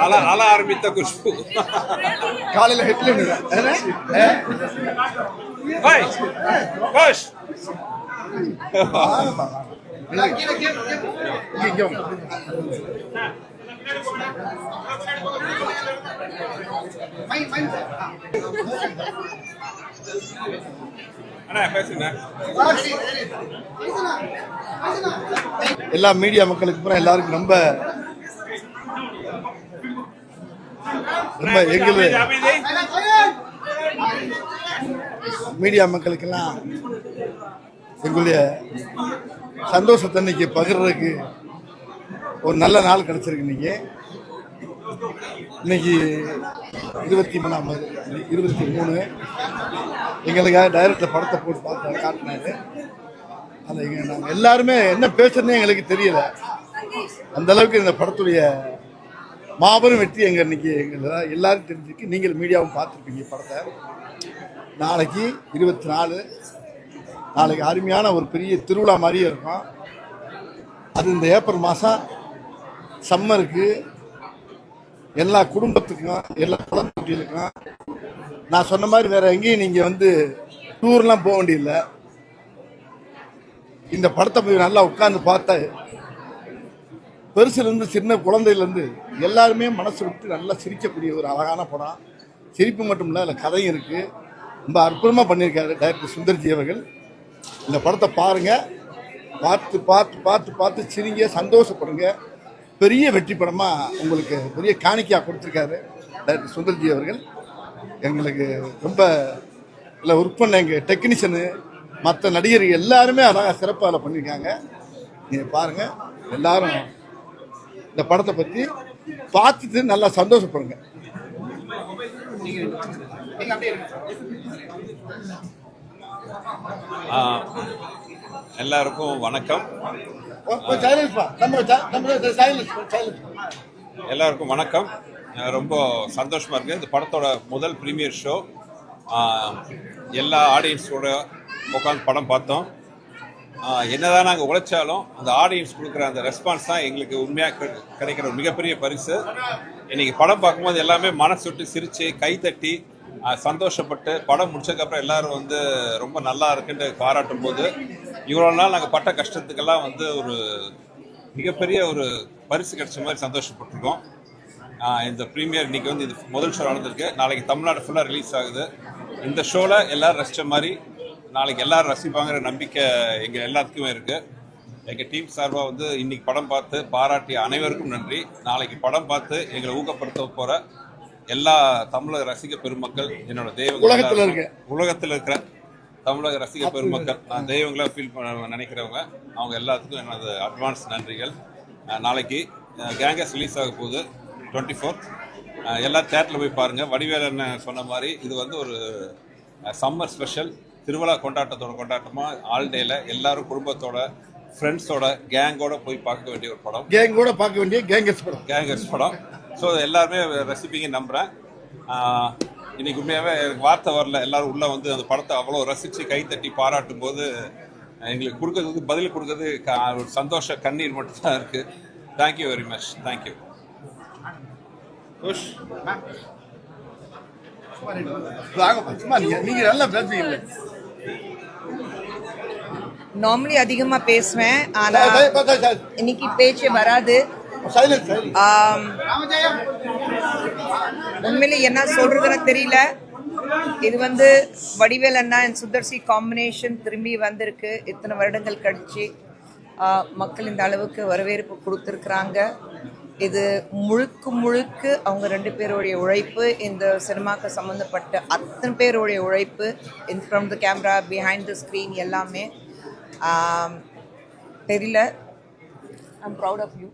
அல அல ஆரம்பித்த குஷ்பு. காலையில் ஹெட்லைன் ஹாய். கோஷ் எல்லா மீடியா மக்களுக்கு அப்புறம் எல்லாருக்கும் ரொம்ப ரொம்ப எங்களு அமைதி மீடியா மக்களுக்கெல்லாம் எங்களுடைய சந்தோஷத்தை இன்னைக்கு பகிர்றதுக்கு ஒரு நல்ல நாள் கிடைச்சிருக்கு இன்னைக்கு. இன்னைக்கு இருபத்தி மூணாம் இருபத்தி மூணு. எங்களுக்காக டைரக்டர் படத்தை போட்டு பார்த்து காட்டினாரு. அதை நாங்கள் எல்லாருமே என்ன பேசுறதுனே எங்களுக்கு தெரியல. அந்த அளவுக்கு இந்த படத்துடைய மாபெரும் வெற்றி எங்கள் இன்னைக்கு எங்கள் எல்லாரும் தெரிஞ்சிருக்கு. நீங்கள் மீடியாவும் பார்த்துருப்பீங்க படத்தை. நாளைக்கு இருபத்தி நாலு. நாளைக்கு அருமையான ஒரு பெரிய திருவிழா மாதிரியே இருக்கும். அது இந்த ஏப்ரல் மாதம் சம்மருக்கு எல்லா குடும்பத்துக்கும் எல்லா குழந்தைகளுக்கும். நான் சொன்ன மாதிரி வேற எங்கேயும் நீங்கள் வந்து டூர்லாம் போக வேண்டியதில்லை. இந்த படத்தை போய் நல்லா உட்காந்து பார்த்தா பெருசுலேருந்து சின்ன குழந்தையிலேருந்து எல்லாருமே மனசு விட்டு நல்லா சிரிக்கக்கூடிய ஒரு அழகான படம். சிரிப்பு மட்டும் இல்லை அதில் கதையும் இருக்குது ரொம்ப அற்புதமாக பண்ணியிருக்காரு டைரக்டர் சுந்தர்ஜி அவர்கள். இந்த படத்தை பாருங்கள் பார்த்து பார்த்து பார்த்து பார்த்து சிரிங்க சந்தோஷப்படுங்க. பெரிய வெற்றி படமாக உங்களுக்கு பெரிய காணிக்கையாக கொடுத்துருக்காரு டைரக்டர் சுந்தர்ஜி அவர்கள். எங்களுக்கு ரொம்ப இல்லை ஒர்க் பண்ண எங்கள் டெக்னீஷியனு மற்ற நடிகர் எல்லாருமே அழகாக சிறப்பாக அதில் பண்ணியிருக்காங்க. நீங்கள் பாருங்கள் எல்லாரும் இந்த படத்தை பற்றி பார்த்துட்டு நல்லா சந்தோஷப்படுங்க. எல்லாருக்கும் வணக்கம். எல்லாருக்கும் வணக்கம். ரொம்ப சந்தோஷமா இருக்கு. இந்த படத்தோட முதல் ப்ரீமியர் ஷோ எல்லா ஆடியன்ஸோட உட்காந்து படம் பார்த்தோம். என்னதான் நாங்கள் உழைச்சாலும் அந்த ஆடியன்ஸ் கொடுக்குற அந்த ரெஸ்பான்ஸ் தான் எங்களுக்கு உண்மையாக கிடைக்கிற ஒரு மிகப்பெரிய பரிசு. இன்னைக்கு படம் பார்க்கும்போது எல்லாமே மனசு விட்டு சிரிச்சு கைத்தட்டி சந்தோஷப்பட்டு படம் முடிச்சதுக்கப்புறம் எல்லாரும் வந்து ரொம்ப நல்லா இருக்குன்னு பாராட்டும் போது இவ்வளோ நாள் நாங்கள் பட்ட கஷ்டத்துக்கெல்லாம் வந்து ஒரு மிகப்பெரிய ஒரு பரிசு கிடைச்ச மாதிரி சந்தோஷப்பட்டிருக்கோம். இந்த ப்ரீமியர் இன்னைக்கு வந்து இது முதல் ஷோ நடந்திருக்கு. நாளைக்கு தமிழ்நாடு ஃபுல்லாக ரிலீஸ் ஆகுது. இந்த ஷோவில் எல்லோரும் ரசித்த மாதிரி நாளைக்கு எல்லாரும் ரசிப்பாங்கிற நம்பிக்கை எங்கள் எல்லாத்துக்குமே இருக்குது எங்கள் டீம் சார்பாக வந்து இன்னைக்கு படம் பார்த்து பாராட்டிய அனைவருக்கும் நன்றி. நாளைக்கு படம் பார்த்து எங்களை ஊக்கப்படுத்த போகிற எல்லா தமிழக ரசிக பெருமக்கள் என்னோட தெய்வங்கள் உலகத்துல இருக்க. உலகத்தில் இருக்கிற தமிழக ரசிக பெருமக்கள் நான் தெய்வங்களா ஃபீல் பண்ண நினைக்கிறவங்க அவங்க எல்லாத்துக்கும் எனது அட்வான்ஸ் நன்றிகள். நாளைக்கு கேங்கஸ் ரிலீஸ் ஆக போகுது டுவெண்ட்டி ஃபோர்த் எல்லா தேட்டரில் போய் பாருங்கள் வடிவேலன் சொன்ன மாதிரி இது வந்து ஒரு சம்மர் ஸ்பெஷல் திருவிழா கொண்டாட்டத்தோட கொண்டாட்டமாக ஆல் டேல எல்லாரும் குடும்பத்தோட ஃப்ரெண்ட்ஸோட கேங்கோட போய் பார்க்க வேண்டிய ஒரு படம். கேங் கூட பார்க்க வேண்டிய கேங்கர்ஸ் படம். கேங்கர்ஸ் படம். ஸோ எல்லாருமே ரசிப்பீங்க நம்புகிறேன் இன்னைக்கு உண்மையாகவே எனக்கு வார்த்தை வரல. எல்லாரும் உள்ளே வந்து அந்த படத்தை அவ்வளோ ரசித்து கைத்தட்டி பாராட்டும் போது எங்களுக்கு கொடுக்கறதுக்கு பதில் கொடுக்கறது க- ஒரு சந்தோஷ கண்ணீர் மட்டும் தான் இருக்குது thank you very much thank you Kush. வாங்க சும்மா நீங்க நீங்க நல்லா பேசுவீங்க நார்மலி அதிகமா பேசுவேன் ஆனா இன்னைக்கு பேச்சு வராது. உண்மையிலே என்ன சொல்றதுன்னு தெரியல. இது வந்து வடிவேல் அண்ணா அண்ட் சுந்தர்சி காம்பினேஷன் திரும்பி வந்திருக்கு. இத்தனை வருடங்கள் கழிச்சு மக்கள் இந்த அளவுக்கு வரவேற்பு கொடுத்துருக்குறாங்க. இது முழுக்க முழுக்க அவங்க ரெண்டு பேருடைய உழைப்பு இந்த சினிமாக்கு சம்மந்தப்பட்ட அத்தனை பேருடைய உழைப்பு in from the camera behind the screen எல்லாமே தெரியல I'm proud of you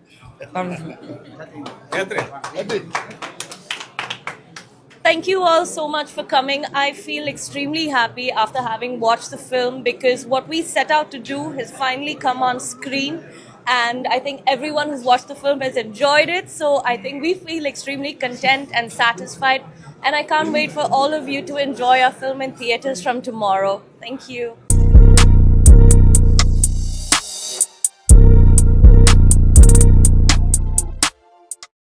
Thank you all so much for coming. I feel extremely happy after having watched the film because what we set out to do has finally come on screen. And I think everyone who's watched the film has enjoyed it. So I think we feel extremely content and satisfied. And I can't wait for all of you to enjoy our film in theaters from tomorrow. Thank you.